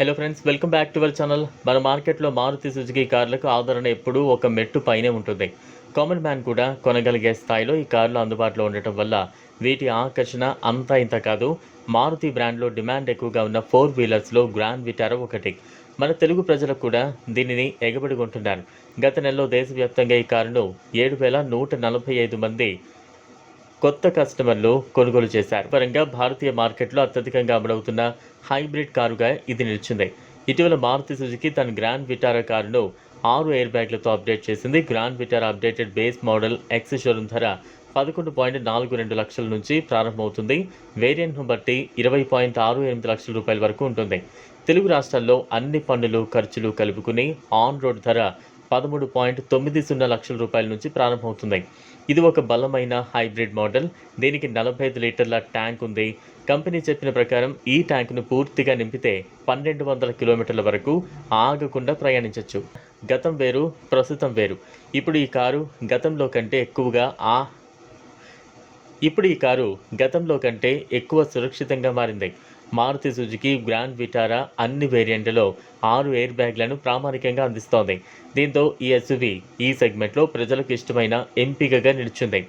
Hello friends welcome back to our channel మన మార్కెట్లో Maruti Suzuki కార్లకు ఆదరణ ఎప్పుడూ ఒక మెట్టు పైనే ఉంటుంది. కామన్ మ్యాన్ కూడా కొనగలిగే స్థాయిలో ఈ కార్లు అందుబాటులో ఉండటం వల్ల వీటి ఆకర్షణ అంతా ఇంత కాదు. మారుతి బ్రాండ్లో డిమాండ్ ఎక్కువగా ఉన్న ఫోర్ వీలర్స్లో గ్రాండ్ విటారా ఒకటి. మన తెలుగు ప్రజలకు కూడా దీనిని ఎగబడి కొంటున్నారు. గత నెలలో దేశవ్యాప్తంగా ఈ కారును ఏడు వేల నూట నలభై ఐదు మంది కొత్త కస్టమర్లు కొనుగోలు చేశారు. పరంగా భారతీయ మార్కెట్లో అత్యధికంగా అమలవుతున్న హైబ్రిడ్ కారుగా ఇది నిలిచింది. ఇటీవల మారుతి సుజుకి తన గ్రాండ్ విటారా కారును ఆరు ఎయిర్ బ్యాగ్లతో అప్డేట్ చేసింది. Grand Vitara updated base model ex showroom ధర పదకొండు పాయింట్ నాలుగు రెండు లక్షల నుంచి ప్రారంభమవుతుంది. వేరియంట్ను బట్టి ఇరవై పాయింట్ ఆరు ఎనిమిది లక్షల రూపాయల వరకు ఉంటుంది. తెలుగు రాష్ట్రాల్లో అన్ని పన్నులు ఖర్చులు కలుపుకుని ఆన్ రోడ్ ధర పదమూడు పాయింట్ తొమ్మిది సున్నా లక్షల రూపాయల నుంచి ప్రారంభమవుతుంది. ఇది ఒక బలమైన హైబ్రిడ్ మోడల్. దీనికి నలభై ఐదు లీటర్ల ట్యాంక్ ఉంది. కంపెనీ చెప్పిన ప్రకారం ఈ ట్యాంకును పూర్తిగా నింపితే పన్నెండు వందల కిలోమీటర్ల వరకు ఆగకుండా ప్రయాణించవచ్చు గతం వేరు ప్రస్తుతం వేరు. ఇప్పుడు ఈ కారు గతంలో కంటే ఎక్కువగా ఆ ఇప్పుడు ఈ కారు గతంలో కంటే ఎక్కువ సురక్షితంగా మారింది. మారుతి సుజుకి గ్రాండ్ విటారా అన్ని వేరియంట్లలో ఆరు ఎయిర్ బ్యాగ్లను ప్రామాణికంగా అందిస్తోంది. దీంతో ఈ ఎస్యువి ఈ సెగ్మెంట్లో ప్రజలకు ఇష్టమైన ఎంపికగా నిలిచింది.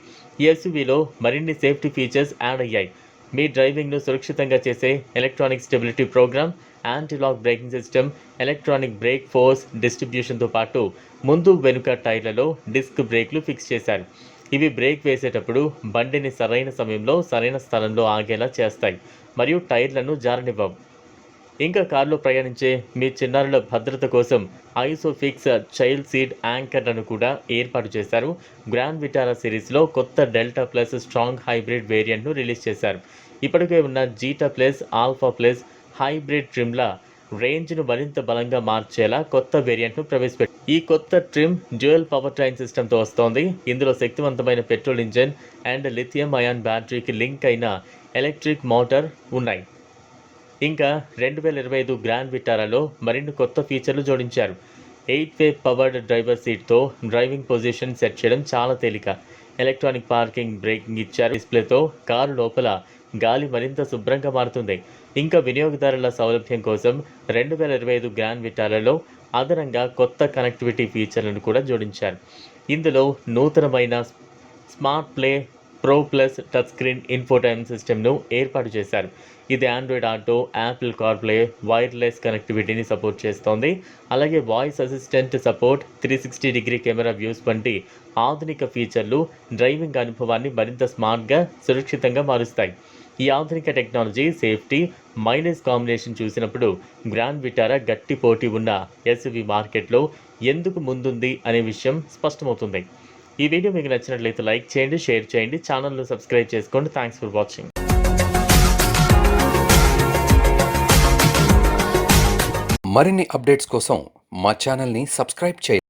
ఈ ఎస్యువిలో మరిన్ని సేఫ్టీ ఫీచర్స్ యాడ్ అయ్యాయి. మీ డ్రైవింగ్ను సురక్షితంగా చేసే electronic stability programme anti lock braking system electronic brake force డిస్ట్రిబ్యూషన్తో పాటు ముందు వెనుక టైర్లలో డిస్క్ బ్రేక్లు ఫిక్స్ చేశారు. ఇవి బ్రేక్ వేసేటప్పుడు బండిని సరైన సమయంలో సరైన స్థలంలో ఆగేలా చేస్తాయి మరియు టైర్లను జారనివ్వవు. ఇంకా కారులో ప్రయాణించే మీ చిన్నారుల భద్రత కోసం ఐసోఫిక్స్ చైల్డ్ సీట్ యాంకర్లను కూడా ఏర్పాటు చేశారు. గ్రాండ్ విటారా సిరీస్లో కొత్త డెల్టా ప్లస్ స్ట్రాంగ్ హైబ్రిడ్ వేరియంట్ను రిలీజ్ చేశారు. ఇప్పటికే ఉన్న zeta plus alpha plus hybrid ట్రిమ్ల రేంజ్ను మరింత బలంగా మార్చేలా కొత్త వేరియంట్ను ప్రవేశపెట్టారు ఈ కొత్త ట్రిమ్ డ్యూయల్ పవర్ ట్రైన్ సిస్టమ్తో వస్తోంది. ఇందులో శక్తివంతమైన petrol engine and lithium ion బ్యాటరీకి link అయిన ఎలక్ట్రిక్ మోటార్ ఉన్నాయి. ఇంకా రెండు వేల ఇరవై ఐదు గ్రాండ్ విటారాలో మరిన్ని కొత్త ఫీచర్లు జోడించారు. ఎయిట్ వే పవర్డ్ డ్రైవర్ సీట్తో డ్రైవింగ్ పొజిషన్ సెట్ చేయడం చాలా తేలిక. ఎలక్ట్రానిక్ పార్కింగ్ బ్రేకింగ్ ఇచ్చారు. డిస్ప్లేతో కారు లోపల గాలి మరింత శుభ్రంగా మారుతుంది. ఇంకా వినియోగదారుల సౌలభ్యం కోసం రెండు వేల ఇరవై ఐదు గ్రాండ్ విటాలలో అదనంగా కొత్త కనెక్టివిటీ ఫీచర్లను కూడా జోడించారు. ఇందులో నూతనమైన smart play pro plus touch screen infotainment సిస్టమ్ను ఏర్పాటు చేశారు. ఇది Android auto Apple CarPlay wireless కనెక్టివిటీని సపోర్ట్ చేస్తోంది. అలాగే voice assistant support three sixty degree camera views వంటి ఆధునిక ఫీచర్లు డ్రైవింగ్ అనుభవాన్ని మరింత స్మార్ట్గా సురక్షితంగా మారుస్తాయి. ఈ ఆధునిక టెక్నాలజీ సేఫ్టీ మైలేజ్ కాంబినేషన్ చూసినప్పుడు గ్రాండ్ విటారా గట్టి పోటీ ఉన్న ఎస్యువి మార్కెట్లో ఎందుకు ముందుంది అనే విషయం స్పష్టమవుతుంది. ఈ వీడియో మీకు నచ్చినట్లయితే లైక్ చేయండి షేర్ చేయండి ఛానల్ను సబ్స్క్రైబ్ చేసుకోండి. థ్యాంక్స్ ఫర్ వాచింగ్ మరిన్ని అప్డేట్స్ కోసం మా ఛానల్ని సబ్స్క్రైబ్ చేయండి.